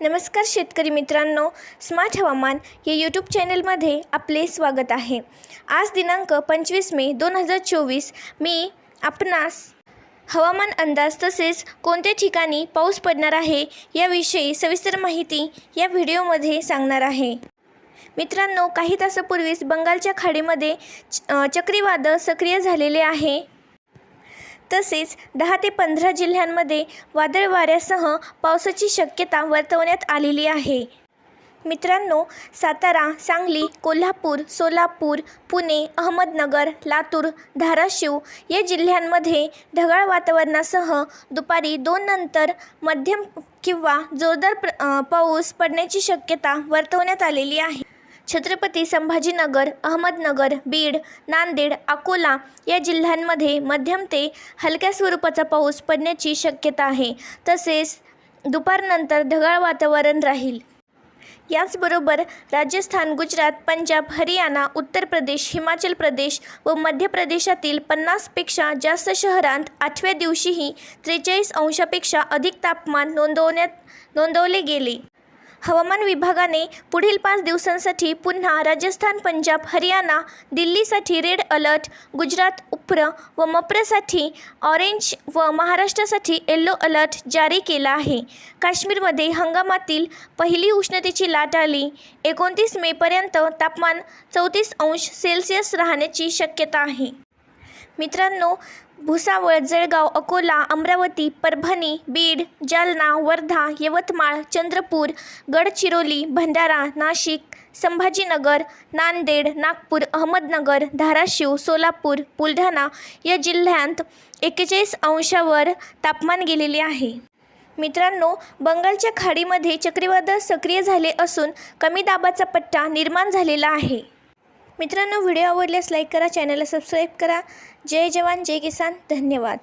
नमस्कार शेतकरी मित्रांनो स्मार्ट हवामान या यूट्यूब चॅनलमध्ये आपले स्वागत आहे. आज दिनांक पंचवीस मे दोन हजार चोवीस मी आपणास हवामान अंदाज तसेच कोणत्या ठिकाणी पाऊस पडणार आहे याविषयी सविस्तर माहिती या व्हिडिओमध्ये सांगणार आहे. मित्रांनो काही तासापूर्वीच बंगालच्या खाडीमध्ये च- चक्रीवादळ सक्रिय झालेले आहे. तसेच दहा ते पंधरा जिल्ह्यांमध्ये वादळ वाऱ्यासह पावसाची शक्यता वर्तवण्यात आलेली आहे. मित्रांनो सातारा सांगली कोल्हापूर सोलापूर पुणे अहमदनगर लातूर धाराशिव या जिल्ह्यांमध्ये ढगाळ वातावरणासह दुपारी दोन नंतर मध्यम किंवा जोरदार प्र पाऊस पडण्याची शक्यता वर्तवण्यात आलेली आहे. छत्रपती संभाजीनगर अहमदनगर बीड नांदेड अकोला या जिल्ह्यांमध्ये मध्यम ते हलक्या स्वरूपाचा पाऊस पडण्याची शक्यता आहे. तसेच दुपारनंतर ढगाळ वातावरण राहील. याचबरोबर राजस्थान गुजरात पंजाब हरियाणा उत्तर प्रदेश हिमाचल प्रदेश व मध्य प्रदेशातील पन्नासपेक्षा जास्त शहरांत आठव्या दिवशीही त्रेचाळीस अंशापेक्षा अधिक तापमान नोंदवण्यात नोंदवले गेले. हवामान विभागाने पुढील पाच दिवसांसाठी पुन्हा राजस्थान पंजाब हरियाणा दिल्लीसाठी रेड अलर्ट गुजरात उप्र व मप्रसाठी ऑरेंज व महाराष्ट्रासाठी येल्लो अलर्ट जारी केला आहे. काश्मीरमध्ये हंगामातील पहिली उष्णतेची लाट आली. एकोणतीस मेपर्यंत तापमान चौतीस अंश सेल्सिअस राहण्याची शक्यता आहे. मित्रांनो भुसावळ जळगाव अकोला अमरावती परभणी बीड जालना वर्धा यवतमाळ चंद्रपूर गडचिरोली भंडारा नाशिक संभाजीनगर नांदेड नागपूर अहमदनगर धाराशिव सोलापूर बुलढाणा या जिल्ह्यांत एक्केचाळीस अंशावर तापमान गेलेले आहे. मित्रांनो बंगालच्या खाडीमध्ये चक्रीवादळ सक्रिय झाले असून कमी दाबाचा पट्टा निर्माण झालेला आहे. मित्रांनो व्हिडिओ आवडल्यास लाईक करा चॅनलला सबस्क्राईब करा. जय जवान जय किसान. धन्यवाद.